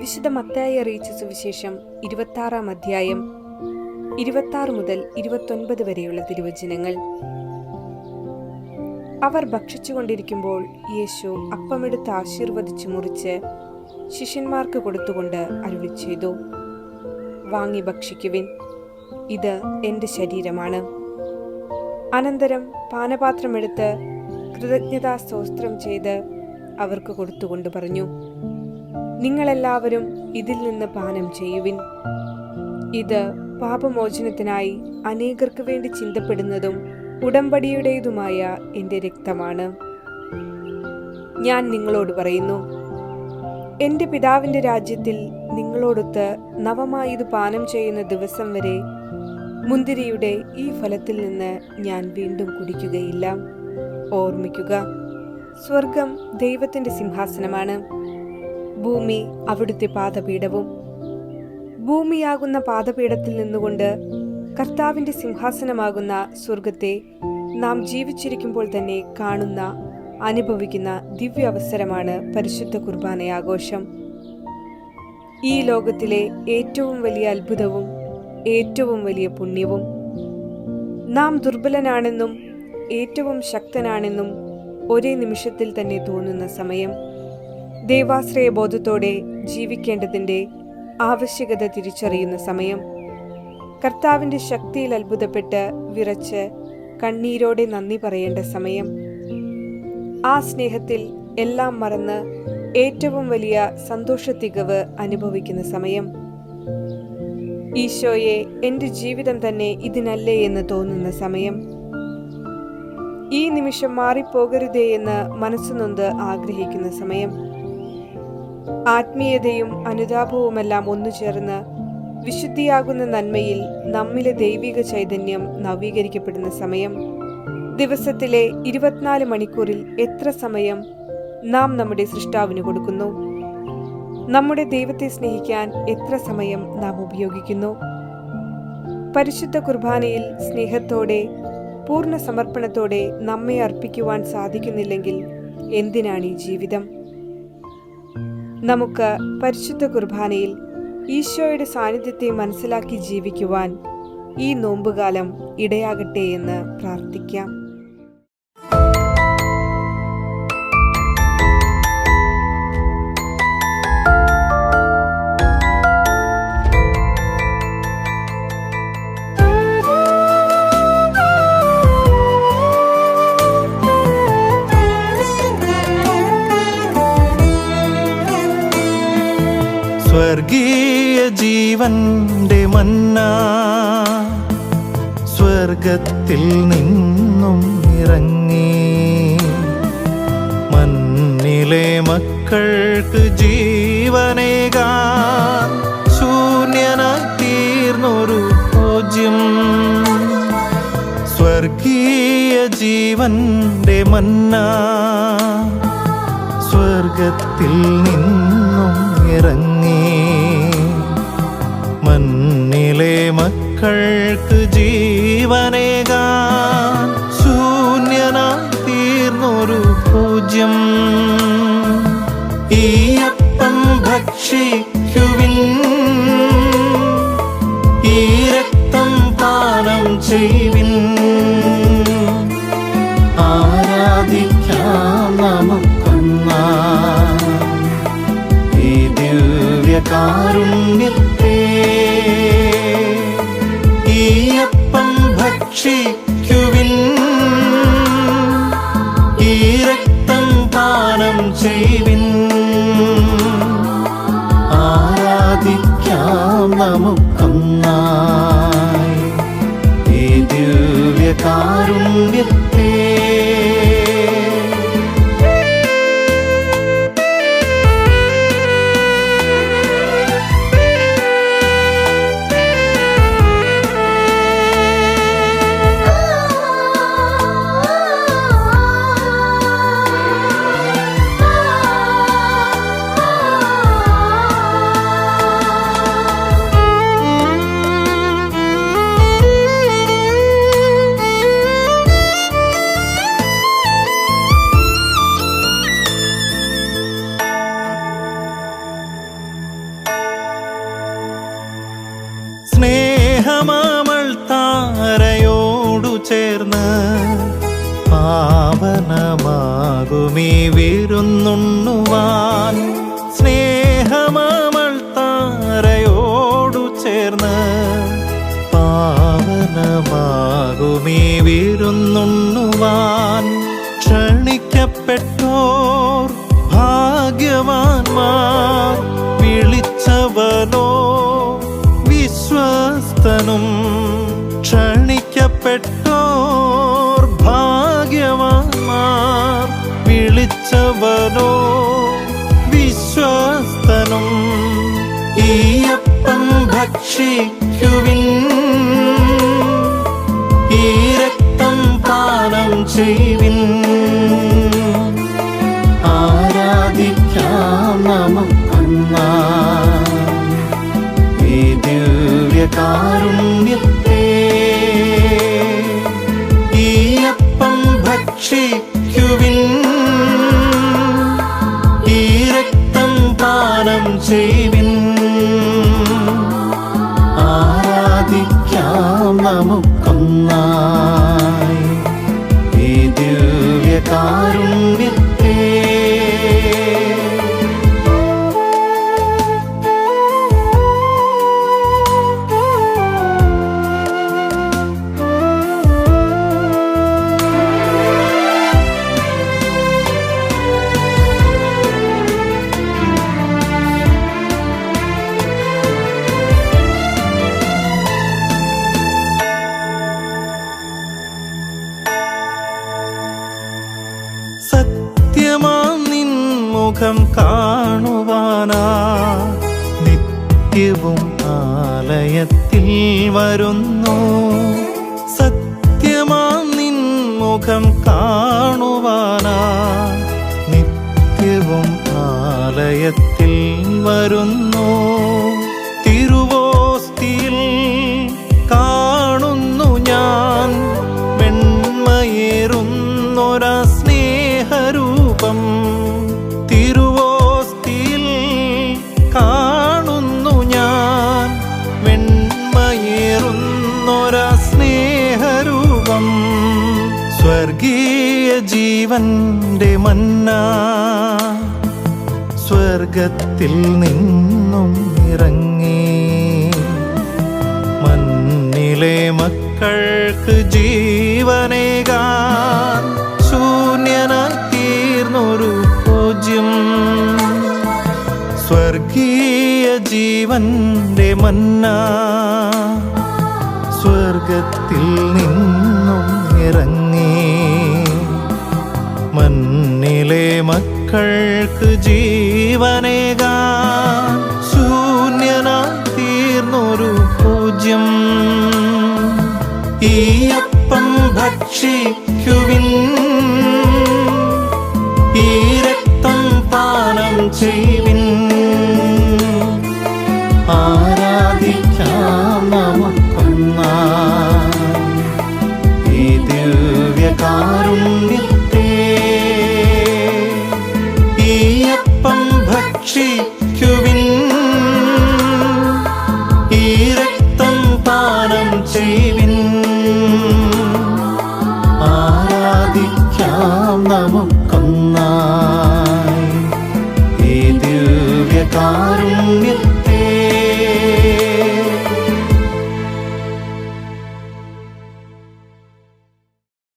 വിശുദ്ധ മത്തായി അറിയിച്ച സുവിശേഷം ഇരുപത്താറാം അധ്യായം ഇരുപത്താറ് മുതൽ ഇരുപത്തൊൻപത് വരെയുള്ള തിരുവചനങ്ങൾ. അവർ ഭക്ഷിച്ചുകൊണ്ടിരിക്കുമ്പോൾ യേശു അപ്പമെടുത്ത് ആശീർവദിച്ചു മുറിച്ച് ശിഷ്യന്മാർക്ക് കൊടുത്തുകൊണ്ട് അരുളി ചെയ്തു. വാങ്ങി ഭക്ഷിക്കുവിൻ. ഇത് എന്റെ ശരീരമാണ്. അനന്തരം പാനപാത്രമെടുത്ത് കൃതജ്ഞതാ സ്തോത്രം ചെയ്ത് അവർക്ക് കൊടുത്തുകൊണ്ട് പറഞ്ഞു. നിങ്ങളെല്ലാവരും ഇതിൽ നിന്ന് പാനം ചെയ്യുവിൻ. ഇത് പാപമോചനത്തിനായി അനേകർക്ക് വേണ്ടി ചിന്തപ്പെടുന്നതും ഉടമ്പടിയുടേതുമായ എന്റെ രക്തമാണ്. ഞാൻ നിങ്ങളോട് പറയുന്നു എന്റെ പിതാവിന്റെ രാജ്യത്തിൽ നിങ്ങളോടൊത്ത് നവമായി ഇത് പാനം ചെയ്യുന്ന ദിവസം വരെ മുന്തിരിയുടെ ഈ ഫലത്തിൽ നിന്ന് ഞാൻ വീണ്ടും കുടിക്കുകയില്ല. ഓർമ്മിക്കുക സ്വർഗം ദൈവത്തിന്റെ സിംഹാസനമാണ്. ഭൂമി അവിടുത്തെ പാദപീഠവും. ഭൂമിയാകുന്ന പാദപീഠത്തിൽ നിന്നുകൊണ്ട് കർത്താവിന്റെ സിംഹാസനമാകുന്ന സ്വർഗത്തെ നാം ജീവിച്ചിരിക്കുമ്പോൾ തന്നെ കാണുന്ന അനുഭവിക്കുന്ന ദിവ്യ അവസരമാണ് പരിശുദ്ധ കുർബാനയാഘോഷം ഈ ലോകത്തിലെ ഏറ്റവും വലിയ അത്ഭുതവും ഏറ്റവും വലിയ പുണ്യവും നാം ദുർബലനാണെന്നും ഏറ്റവും ശക്തനാണെന്നും ഒരേ നിമിഷത്തിൽ തന്നെ തോന്നുന്ന സമയം. ദേവാശ്രയ ബോധത്തോടെ ജീവിക്കേണ്ടതിന്റെ ആവശ്യകത തിരിച്ചറിയുന്ന സമയം. കർത്താവിന്റെ ശക്തിയിൽ അത്ഭുതപ്പെട്ട് വിറച്ച് കണ്ണീരോടെ നന്ദി പറയേണ്ട സമയം. ആ സ്നേഹത്തിൽ എല്ലാം മറന്ന് ഏറ്റവും വലിയ സന്തോഷത്തികവ് അനുഭവിക്കുന്ന സമയം. ഈശോയെ എന്റെ ജീവിതം തന്നെ ഇതിനല്ലേ എന്ന് തോന്നുന്ന സമയം. ഈ നിമിഷം മാറിപ്പോകരുതേ എന്ന് മനസ്സുനൊന്ത് ആഗ്രഹിക്കുന്ന സമയം. ആത്മീയതയും അനുതാപവുമെല്ലാം ഒന്നു ചേർന്ന് വിശുദ്ധിയാകുന്ന നന്മയിൽ നമ്മിലെ ദൈവിക ചൈതന്യം നവീകരിക്കപ്പെടുന്ന സമയം. ദിവസത്തിലെ ഇരുപത്തിനാല് മണിക്കൂറിൽ എത്ര സമയം നാം നമ്മുടെ സൃഷ്ടാവിന് കൊടുക്കുന്നു? നമ്മുടെ ദൈവത്തെ സ്നേഹിക്കാൻ എത്ര സമയം നാം ഉപയോഗിക്കുന്നു? പരിശുദ്ധ കുർബാനയിൽ സ്നേഹത്തോടെ പൂർണ സമർപ്പണത്തോടെ നമ്മെ അർപ്പിക്കുവാൻ സാധിക്കുന്നില്ലെങ്കിൽ എന്തിനാണ് ഈ ജീവിതം? നമുക്ക് പരിശുദ്ധ കുർബാനയിൽ ഈശോയുടെ സാന്നിധ്യത്തെ മനസ്സിലാക്കി ജീവിക്കുവാൻ ഈ നോമ്പുകാലം ഇടയാകട്ടെ എന്ന് പ്രാർത്ഥിക്കാം. ജീവന്റെ മന്ന സ്വർഗത്തിൽ നിന്നും ഇറങ്ങി. മണ്ണിലെ മക്കൾക്ക് ജീവനേകാൻ ശൂന്യനായി പൂജ്യം. സ്വർഗീയ ജീവന്റെ മന്ന സ്വർഗത്തിൽ നിന്നും ഇറങ്ങി. മണ്ണിലെ മക്കൾക്ക് ജീവനേകാൻ ശൂന്യനായി തീർന്നൊരു പൂജ്യം. ഈ അപ്പം ഭക്ഷിക്കുവിൻ. ഈ രക്തം പാനം ചെയ്യുവിൻ. ആരാധിക്കാം നമുക്കൊന്നാ ഈ ദിവ്യകാരുണ്യത്തെ ഭക്ഷിക്കുവിൻ ഈ രക്തം പാനം ചെയ്വിൻ ആരാധിക്കാം നമുക്കൊന്നായി. ഈ പാവനമാകുമീ വിരുന്നുണ്ണുവാൻ സ്നേഹമാമൾ താരയോടു ചേർന്ന് പാവനമാകുമീ വിരുന്നുണ്ണുവാൻ ക്ഷണിക്കപ്പെട്ടോർ ഭാഗ്യവാന്മാർ വിളിച്ചവനോ വിശ്വസ്തനും ക്ഷണിക്കപ്പെട്ടോർ വിളിച്ചവനോ വിശ്വസ്തനും ഈയപ്പം ഭക്ഷിക്കുവിൻ. ഈ രക്തം പാനം ചെയ്യുവിൻ. ആരാധിക്കാം നമുക്കൊന്നാ ഈ ദിവ്യകാരുണ്യത്തെ ഈയപ്പം അപ്പം പാനം മുഖം കാണുവാനാ. നിത്യവും ആലയത്തിൽ വരുന്നു. സത്യമാ നിൻ മുഖം കാണുവാനാ. നിത്യവും ആലയത്തിൽ വരുന്നു. ജീവന്റെ മന്ന സ്വർഗത്തിൽ നിന്നും ഇറങ്ങി. മണ്ണിലെ മക്കൾക്ക് ജീവനേകാൻ ശൂന്യനായി പൂജ്യം. സ്വർഗീയ ജീവന്റെ മന്ന സ്വർഗത്തിൽ നിന്നും ഇറങ്ങി. മക്കൾക്ക് ജീവനേകാൻ ശൂന്യനായി തീർന്നൊരു പൂജ്യം. ഈ അപ്പം ഭക്ഷിക്കുവിൻ. ഈ രക്തം പാനം ചെയ്യുവിൻ. ആരാധിക്കാം നമുക്കൊന്നായി